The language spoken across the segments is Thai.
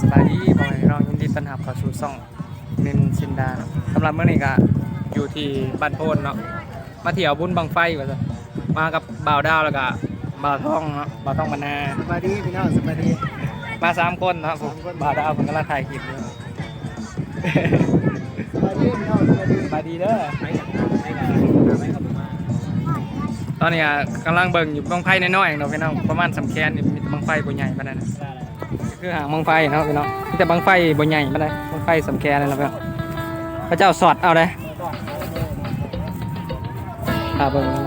สบายดีพ่อแม่พี่น้องยินดีต้อนรับเข้าสู่ช่องนินชินดาเนาะสำหรับมื้อนี้ก็อยู่ที่บ้านโพนเนาะมาเที่ยวบุญบังไฟว่าซะมากับบ่าวดาวแล้วก็บ่าวทองเนาะบ่าวทองบรรณาสบายดีพี่น้องสบายดีมาสามคนเนาะผมสามคนบ่าวดาวผมกำลังถ่ายคลิปอยู่สบายดีพี่น้องสบายดีสบายดีเด้อตอนนี้อะกำลังเบิ่งอยู่บังไฟน้อยๆเนาะพี่น้องประมาณสำแคนนี่มีแต่บังไฟบ่ใหญ่ปานนั้นนะ คือหางบังไฟเนาะพี่น้องแต่บังไฟบ่ใหญ่ปานใดบังไฟสำแคนนั่นะพี่น้องพระเจ้าสอดเอาเลยพาเบิ่งนั่น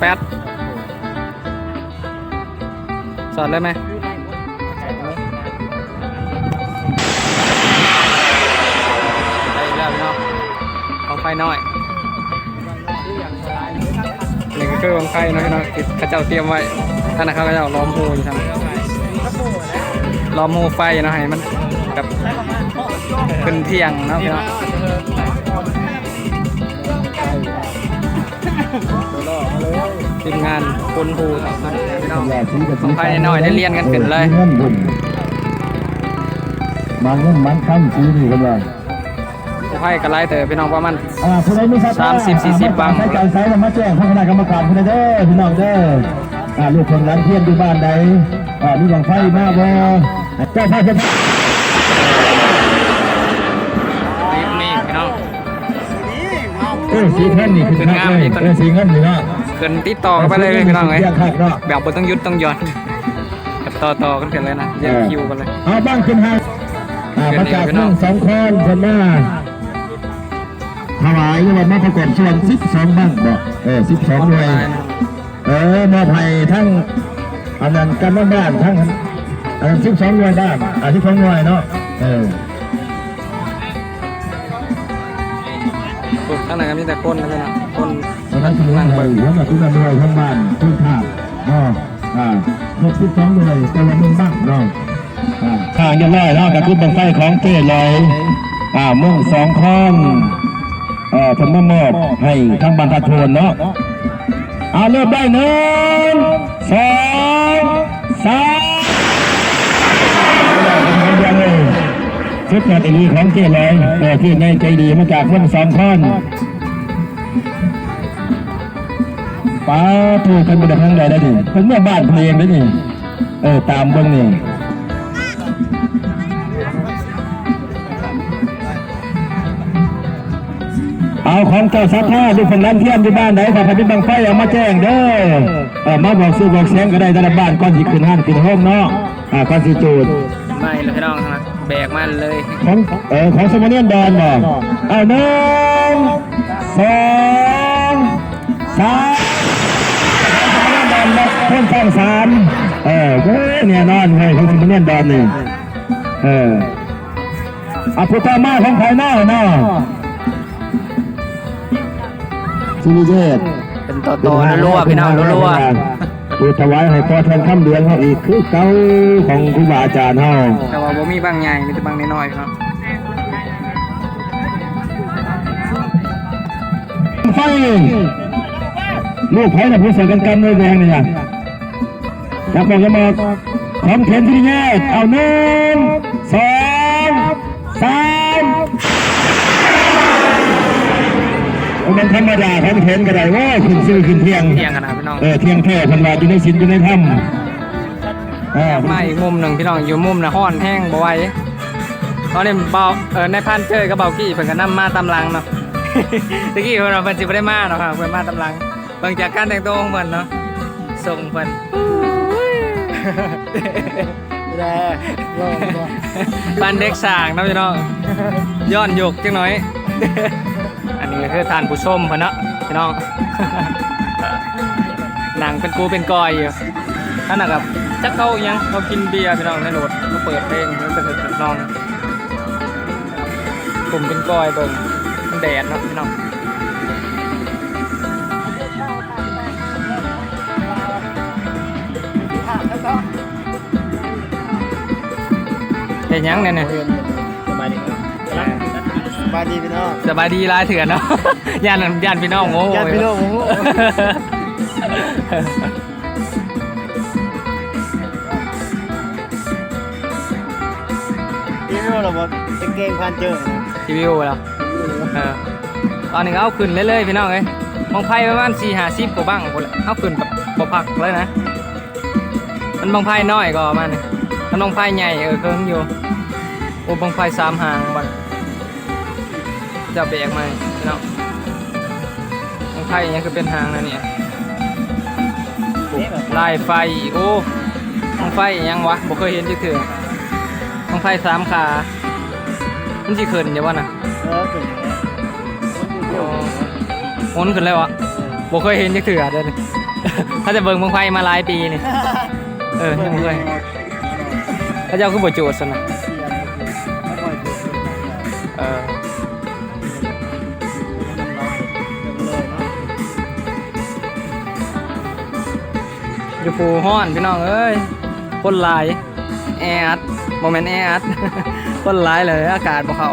แปดสอดเลยไหมได้แล้วพี่น้องบังไฟน้อย นี่ก็คือบังไฟเนะพี่น้องที่พระเจ้าเตรียมไว้ท่านนะครับพระเจ้าล้อมหูอยู่ทางล้อมหูไฟเนาะให้มันกับขึ้นเที่ยงเนาะพี่น้องทีมงานคนหูเนาะพี่น้องของไฟน้อยได้เรียนกันขึ้นเลยเงินมาเงินมันคำสีนี่กันว่า ของไฟก็ไล่เตอพี่น้องประมาณอ่าผู้ใดไม่ทราบสามสิบสี่สิบบังใช้ใจใช้มาแจ้งพคณะกรรมการผู้ใดเด้อพี่น้องเด้ออ่าลูกคนนั้นเทียนอยู่บ้านใดอ่ามีบังไฟมาบ่เจ้าพ่อเจ้าพ่อรีบนี่พี่น้องเออสีเงินนี่คือเป็นงามอีกต้นเออสีเงินนี่เนาะขึ้นติดต่อกันไปเลยพี่น้องเลยสีคักเนาะแบบบ่ต้องหยุดต้องหย่อนแบบต่อต่อกันกันเลยนะเรียงคิวกันเลยเอาบ้างขึ้นห้างอ่ามาจากขึ้นนี่เมืองสองคนคนมา ถวายวันมาประกอบส่วนสิบสองบ้างบอกเออสิบสองหน่วยเออมอบให้ทั้งอันนั้นกันบ้านบ้านทั้งอันนั้นสิบสองหน่วยด้านอันที่สองหน่วยเนาะเออฝึกข้างในก็มีแต่คนนะพี่น้องคนตอนนั้นคือนั่นั่งไปเบิ่งแล้วก็ทุกหน่วยทั้งบ้านทุกภาคเนาะอ่าครบสิบสองหน่วยแต่ละเมืองบ้างเนาะอ่าข้างจะร้อยเนาะกับคือบังไฟของเต้ลอยอ่ามุ่งสองค้อนเอ่อ ผมมามอบให้ทั้งบรรทัดโทนเนาะเอาเริ่มได้หนึ่งสองสามยังเลยชุดงานอีลีของเจ๊เลยแต่ที่ในใจดีมาจากเมืองสองข้อนป้าถูกกันไปได้ทั้งใดได้ดิเป็นเมื่อบ้านเพลงได้ดิเออตามเบื้องนี่ เอาของเจ้าสักท่าดูคนนั้นเที่ยมที่บ้านไหนขอพระพิบังไฟเอามาแจ้งเด้อมาบอกซื้อบอกเสียงก็ได้แต่ละบ้านก่อนสิขึ้นห้านขึ้นห้องเนาะอ่าก่อนสิจูดไม่เลยพี่น้องนะแบกมันเลยของเออของสมเนียนดอนบ่เอาหนึ่งสองสามเนียนดอนและเพิ่มสองสามเออเว้ยเนี่ยนอนเว้ยของสมเนียนดอนนี่เอออาพุทธามาของใครเนาะเนาะ สิริเจตเป็นต่อต่อๆรัวๆพี่น้องรัวปูถวายให้พ่อแทนคำเดือนเขาอีกคือเก่าของครูบาอาจารย์เฮาๆแต่ว่าบ่มีบางใหญ่มีแต่บางน้อยๆครับไฟลูกไผ่น่ะผู้ใส่กันกันเลยแดงนี่นะจับบอกจะบอกของเข็นที่แยกเอาหนึ่งสองสามโอ้ มันธรรมดาของเข็นก็ได้เว่าขึ้นซื้อขึ้นเที่ยงเที่ยงขนาดพี่น้องเออเที่ยงแท้พันบาทอยู่ในสินอยู่ในถ้ำเออมาอีกมุมหนึ่งพี่น้องอยู่มุมน่ะห้อนแห้งบ่ไหวตอนนี้เบาเออในพันเจอกับเบากี้เพิ่นก็นำมาตำลังเนาะตะกี้เพิ่นว่าเพิ่นสิบ่ได้มาเนาะครับเพิ่นมาตำลังเบิ่งจากการแต่งตัวของเพิ่นเนาะส่งเพิ่นแร่ร่องบ่บ้านเด็กสร้างเนาะพี่น้องย้อนยุกจังหน่อยอันนี้ ก็คือทานผู้ชมพิ่นเนาะพี่น้อง หนังเป็นกูเป็นกอยอยู่ท่านน่ะกับจักเขายังเขากินเบียร์พี่น้องในรถเขาเปิดเพลงแล้วเป็นนอนผมเป็นกอยเบิ่งมันแดดเนาะพี่น้องเห็นยังเนี่ยเนี่ย บายดีพี่น้องสบายดีร้ายเถื่อนเนาะ ย่านย่านพี่น้องโง่ญาติพี่น้องโอ้โหพี่ไม่รู้หรอกว่าเป็นเกมพันเจอทีวีโอแล้วเออตอนนี้ก็เอาขึ้นเรื่อยๆพี่น้องเอ้ยมองไพ่ประมาณสี่ห้าสิบกว่าบ้างหมดแหละเอาขึ้นแบบบ่พักเลยนะ มันบางไพ่น้อยก็มันนี่มันบางไพ่ใหญ่เออเคิงอยู่โอ้บางไพ่สามหางบัน จะแบกมาพี่น้องบางไพ่อยังคือเป็นหางนะเนี่ยลายไฟโอ้บางไฟอิหยังวะบ่เคยเห็นจักเถื่อบางไฟสามขามันสิขึ้นอยู่วะน่ะเออเป็นหมุนขึ้นเลยวะบ่เคยเห็นจักเถื่อเด้อนี่ถ้าจะเบิ่งบางไฟมาหลายปีนี่เออยังบ่เคยพระเจ้าคือบ่โจทย์ซะนะเออ อยู่ภูห้อนพี่น้องเอ้ยคนหลายแออัดบ่แม่นแออัดคนหลายเลยอากาศบ่เขา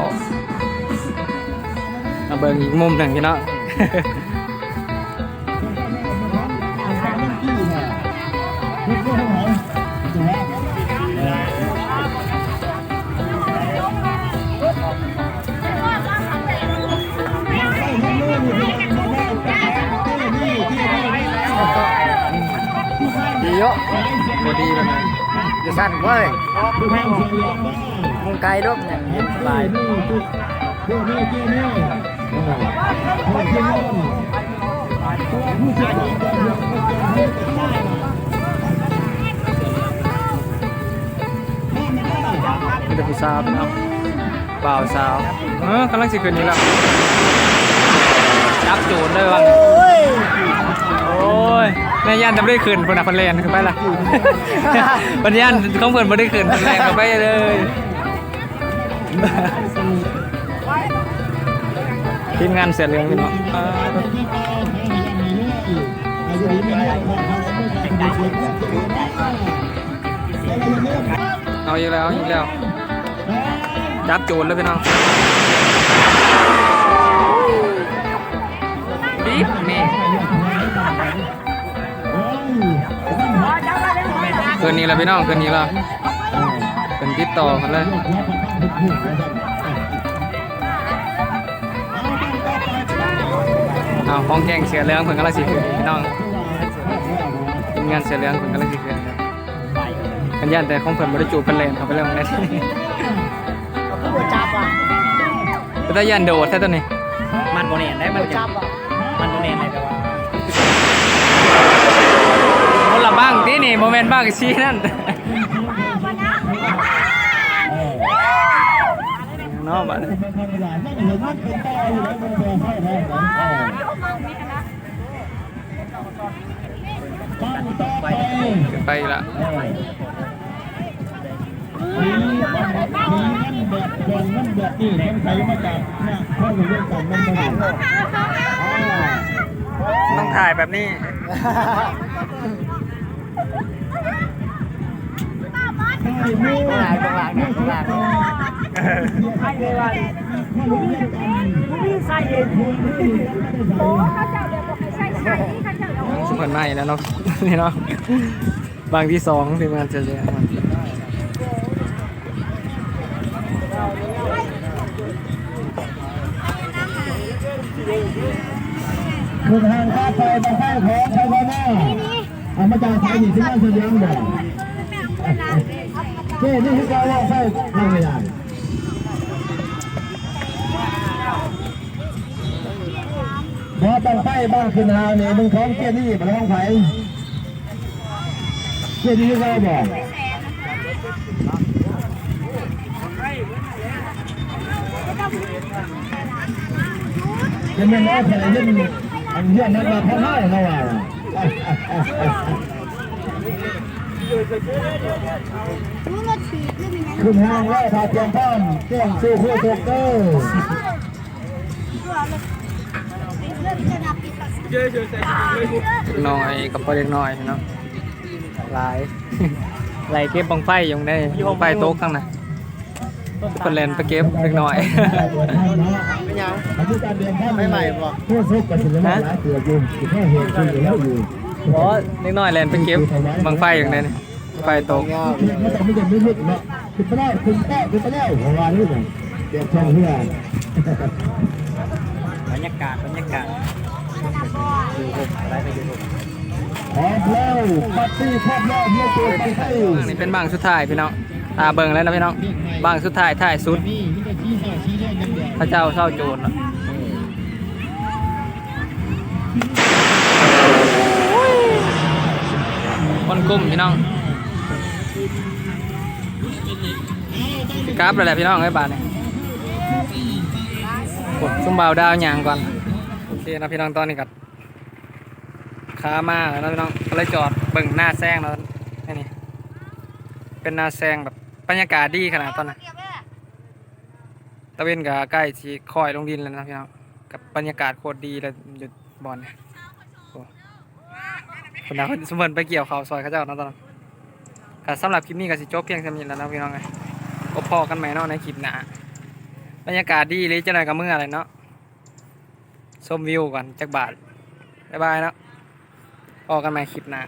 มาเบิ่งอีกมุมหนึ่งพี่น้อง เยอะบ่ดีแบบนั้นจะสั่นเว้ยมึงไกลลูกเนี่ยเห็นลายมีแต่ผู้สาวพี่น้องบ่าวสาวเออกำลังสิขึ้นนี่แล้วจับโจรเลยวังโอ้ย แม่ย่านจะไม่ได้ขึ้นคนน่ะคนแลนขึ้นไปละปัญญานของเพิ่นบ่ได้ขึ้นคนแลนก็ไปเลยทีมงานเสียเหลืองพี่น้องอ่าเอาอีกแล้วเอาอีกแล้วจับโจรเลยพี่น้อง นนี้แหละพี่น้องคืนนี้และเป็นติดต่อกันเลยเอาห้องแกงเสือเหลืองเพิ่นกำลังสิคืนพี่น้องทีมงานเสือเหลืองเพิ่นกำลังสิคืนครับกันย่านแต่ของเพิ่นบ่ได้จูบกันเลยเขาไปเรื่องนั้นจับอะก็ได้ยันโดดแท้ตัวนี้มันโมเนนได้มันจับอะมันโมเนนได้แต่ว่า นี่โมเมนต์บ้างชี้นั่นเนาะบัดนี้ขึ้นไปอีกละต้องถ่ายแบบนี้ ลายตรงหลังเนี่ยตรงหลังสุพรรณไม่แล้วเนาะนี่เนาะบางที่สองทีมงานจะเรียนมันคือทางข้าไปบางไฟของชาวบ้าน เอามาจากไทยนี่ที่บ้านเสียงบ่เจ้นี่คือการว่าไฟทางไม่ได้พอต้องไฟบ้างขึ้นหาเนี่ยมึงท้องเจ้นี่มันท้องไฟเจ้นี่คือการบอกเป็นยังไงแผลยิ่งอันเยี่ยมนักมาพ่อให้เราอะ ขึ้นห้างไล่พาเตรียมพร้อมเตรียมสู้คู่ถูกเก้อน้อยกับพ่อเล็กน้อยเนาะหลายไหลเก็บบังไฟอยู่ได้บังไฟโต๊ะข้างใน คนเล่นไปเก็บเล็กน้อยเป็นยังไม่ใหม่บ่ผู้ซุกกับศิลปะหลายเสืออยู่อยู่แค่เหตุอยู่แล้วอยู่เพราะเล็กน้อยเล่นไปเก็บบังไฟอยู่ได้นี่ไฟโต๊ะเงาไม่ต้องไม่ต้องไม่ลึกเนาะขึ้นไปแล้วขึ้นไปแล้วขึ้นไปแล้วเพราะว่านี่ไงเดี๋ยวช่องเพื่อนบรรยากาศบรรยากาศดูผมอะไรไปดูผมพร้อมแล้วปาร์ตี้ครอบรอบเมื่อตัวไปให้อันนี้เป็นบางสุดท้ายพี่น้อง ตาเบิ่งแล้วนะพี่น้องบางสุดท้ายท้ายสุดพระเจ้าเศร้าโจรคนกลุ่มพี่น้องกราฟเลยแหละพี่น้องไอ้บาทเนี่ยกดซุ่มเบาดาวหยางก่อนโอเคนะพี่น้องตอนนี้กัขามาแล้วนะพี่น้องก็เลยจอดเบิ่งหน้าแซงแล้วนี่เป็นหน้าแซงแบบ บรรยากาศดีขนาดตอนนั้นตะเวนกับใกล้ที่คอยลงดินแล้วนะพี่น้องกับบรรยากาศโคตรดีเลยหยุดบอลเนี่ยโอ้คนนั้นสมมติไปเกี่ยวเขาซอยเขาเจ้านะตอนนั้นก็สำหรับคลิปนี้ก็สิจบเพียงเท่านี้แล้วนะพี่น้องไงก็พอกันไหมเนาะในคลิปหน้าบรรยากาศดีเลยจะหน่อยกับเมื่ออะไรเนาะชมวิวก่อนจักบาทบ๊ายบายเนาะพอกันไหมคลิปหน้า